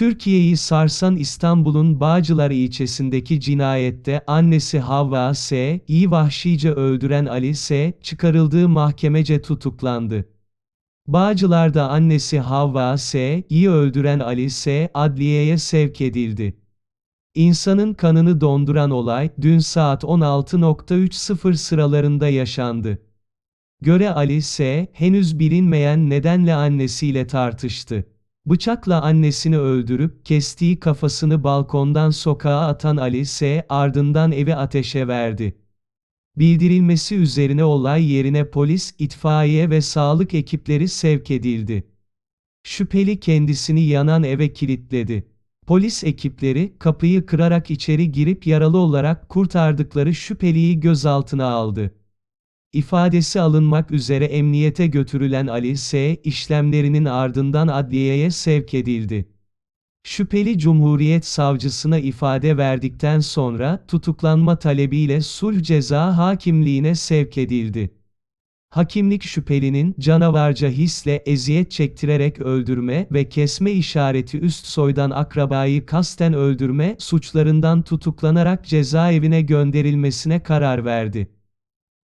Türkiye'yi sarsan İstanbul'un Bağcılar ilçesindeki cinayette annesi Havva S.'yi vahşice öldüren Ali S. çıkarıldığı mahkemece tutuklandı. Bağcılar'da annesi Havva S.'yi öldüren Ali S. adliyeye sevk edildi. İnsanın kanını donduran olay, dün saat 16.30 sıralarında yaşandı. Göre Ali S. henüz bilinmeyen nedenle annesiyle tartıştı. Bıçakla annesini öldürüp, kestiği kafasını balkondan sokağa atan Ali S. ardından evi ateşe verdi. Bildirilmesi üzerine olay yerine polis, itfaiye ve sağlık ekipleri sevk edildi. Şüpheli kendisini yanan eve kilitledi. Polis ekipleri, kapıyı kırarak içeri girip yaralı olarak kurtardıkları şüpheliyi gözaltına aldı. İfadesi alınmak üzere emniyete götürülen Ali S. işlemlerinin ardından adliyeye sevk edildi. Şüpheli Cumhuriyet Savcısına ifade verdikten sonra tutuklanma talebiyle sulh ceza hakimliğine sevk edildi. Hakimlik şüphelinin canavarca hisle eziyet çektirerek öldürme ve kesme işareti üst soydan akrabayı kasten öldürme suçlarından tutuklanarak cezaevine gönderilmesine karar verdi.